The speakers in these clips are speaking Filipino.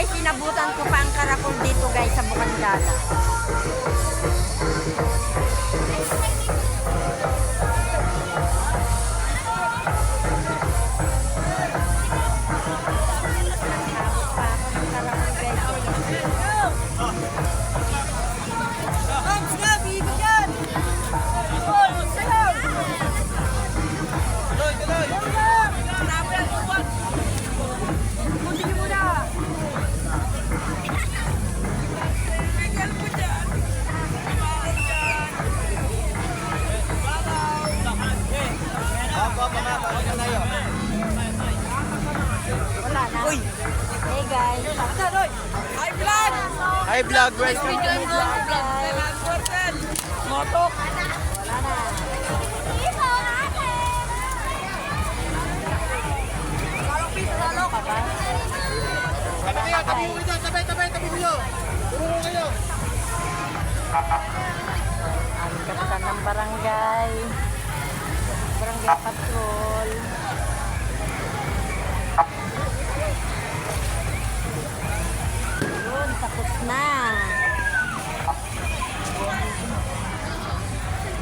guys, inabutan ko pa ang karakol dito guys sa Bukandala. Inabot Wala na. Hey guys. Hi vlog, welcome to Motok. Wala na. Tabi kayo, tabi mo ito, tabi, tabi, tabi mo. Turo kayo. Ang kapitan ng barangay. Barangay patrol. Yun, tapos na.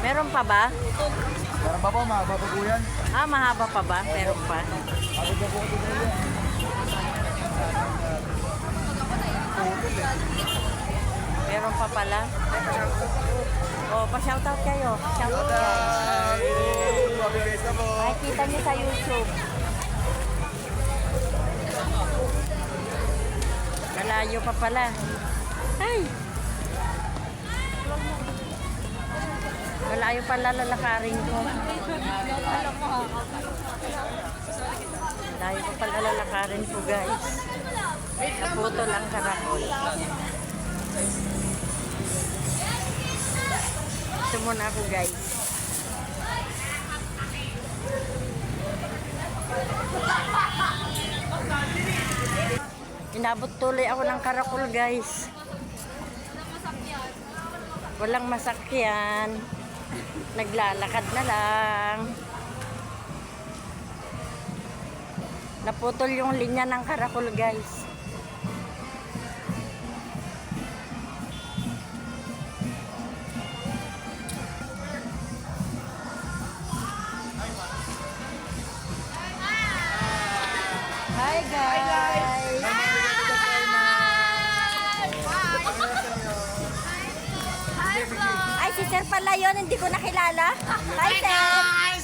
Meron pa ba? Meron pa po mga babaguyan? Ah, mahaba pa ba? Meron pa. Meron pa pala. Oh, pa-shoutout kayo. Shoutout Makikita niyo sa YouTube. Malayo pa pala. Ay! Malayo pala lalakarin ko. Malayo pa pala lalakarin ko guys. Naputol ang karakol. Ito muna ako guys. Inabot tuloy ako ng karakol guys. Walang masakyan. Naglalakad na lang. Naputol yung linya ng karakol guys. Hi guys! Ay, si Sir pala yun, hindi ko nakilala. Hi, Sir!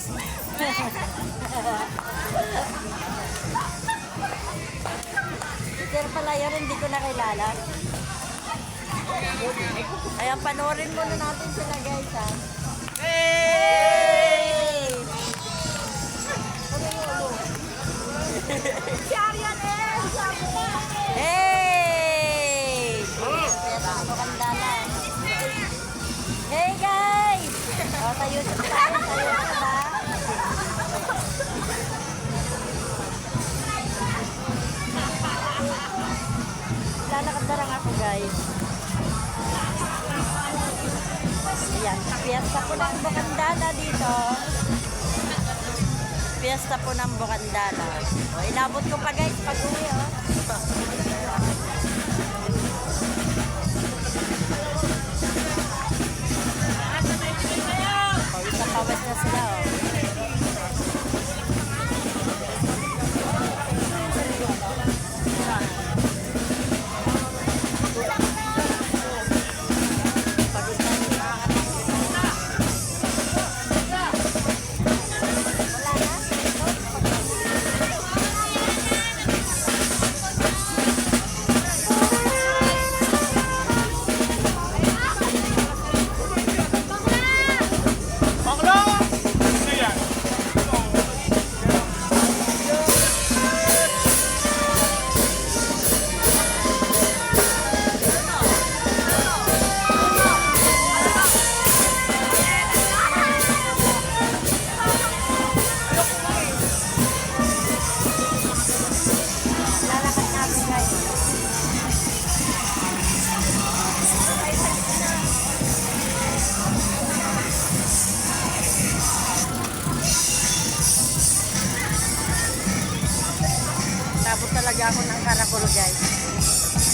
si Sir pala yun, hindi ko nakilala. Ayan, panoorin muna natin sila guys, ha? Hey! Lang ako guys. Ayan, piyesta po ng Bukandala dito. Piyesta po ng Bukandala. O, inabot ko pa guys pag uwi oh. Nakaabot talaga ako ng karakolo guys.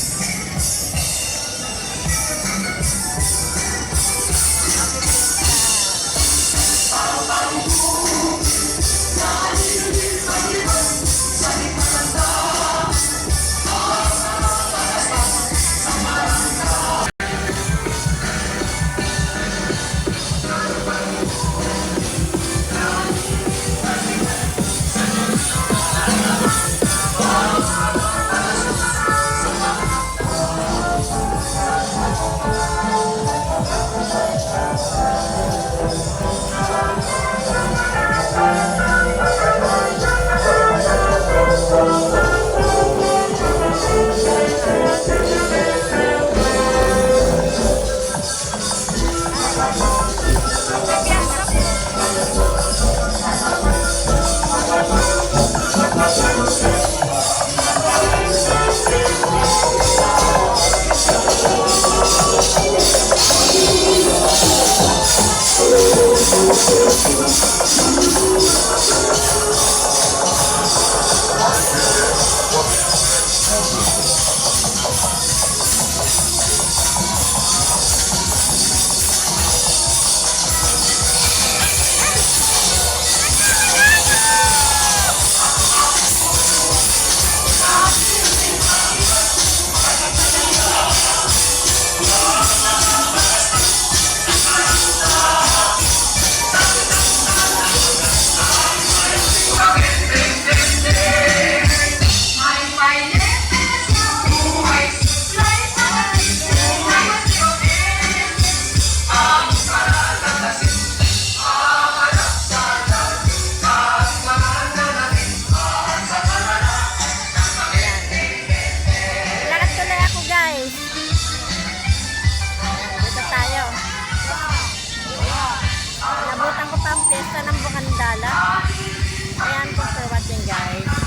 Pasta ng Bukandala. Ayan, kung for watching guys.